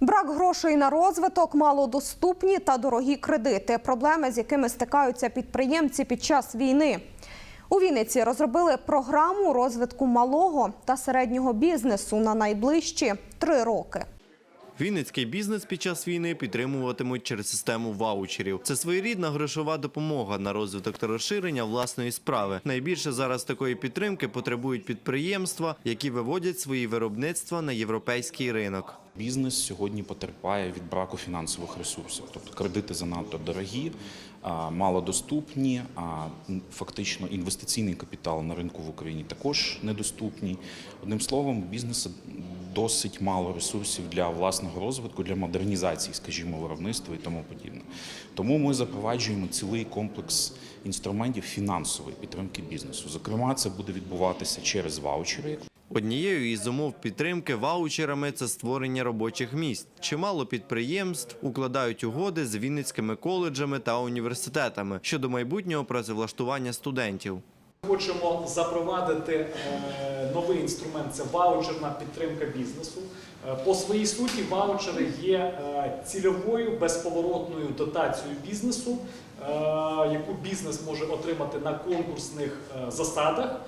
Брак грошей на розвиток, малодоступні та дорогі кредити проблеми, з якими стикаються підприємці під час війни. У Вінниці розробили програму розвитку малого та середнього бізнесу на найближчі три роки. Вінницький бізнес під час війни підтримуватимуть через систему ваучерів. Це своєрідна грошова допомога на розвиток та розширення власної справи. Найбільше зараз такої підтримки потребують підприємства, які виводять свої виробництва на європейський ринок. Бізнес сьогодні потерпає від браку фінансових ресурсів, тобто кредити занадто дорогі, малодоступні, а фактично інвестиційний капітал на ринку в Україні також недоступний. Одним словом, у бізнесу досить мало ресурсів для власного розвитку, для модернізації, скажімо, виробництва і тому подібне. Тому ми запроваджуємо цілий комплекс інструментів фінансової підтримки бізнесу. Зокрема, це буде відбуватися через ваучери, Однією із умов підтримки ваучерами це створення робочих місць. Чимало підприємств укладають угоди з вінницькими коледжами та університетами щодо майбутнього працевлаштування студентів. Хочемо запровадити е, новий інструмент це ваучерна підтримка бізнесу. Е, По своїй суті, ваучери є е, цільовою безповоротною дотацією бізнесу, яку бізнес може отримати на конкурсних засадах,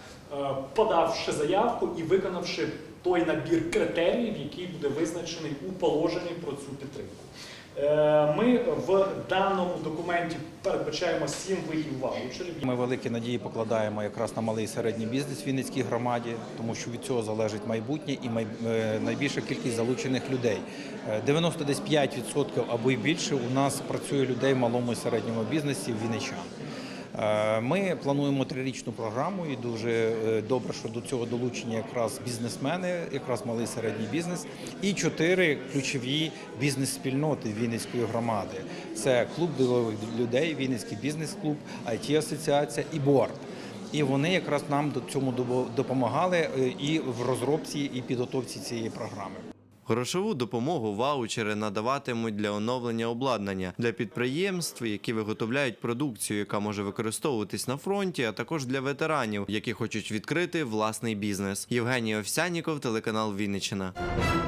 подавши заявку і виконавши той набір критеріїв, який буде визначений у положенні про цю підтримку. Е, Ми в даному документі передбачаємо сім видів ваучерів. Ми великі надії покладаємо якраз на малий і середній бізнес в Вінницькій громаді, тому що від цього залежить майбутнє і е, найбільша кількість залучених людей. Е, 95% або й більше у нас працює людей в малому і середньому бізнесі в вінничан. Е, Ми плануємо трирічну програму, і дуже е, добре, що до цього долучені якраз бізнесмени, якраз малий середній бізнес, і чотири ключові бізнес-спільноти Вінницької громади. Це клуб ділових людей, Вінницький бізнес-клуб, it асоціація і БОРД. І вони якраз нам до цьому допомагали е, і в розробці, і підготовці цієї програми. Грошову допомогу ваучери надаватимуть для оновлення обладнання для підприємств, які виготовляють продукцію, яка може використовуватись на фронті, а також для ветеранів, які хочуть відкрити власний бізнес. Євгеній Овсяніков, телеканал Вінниччина.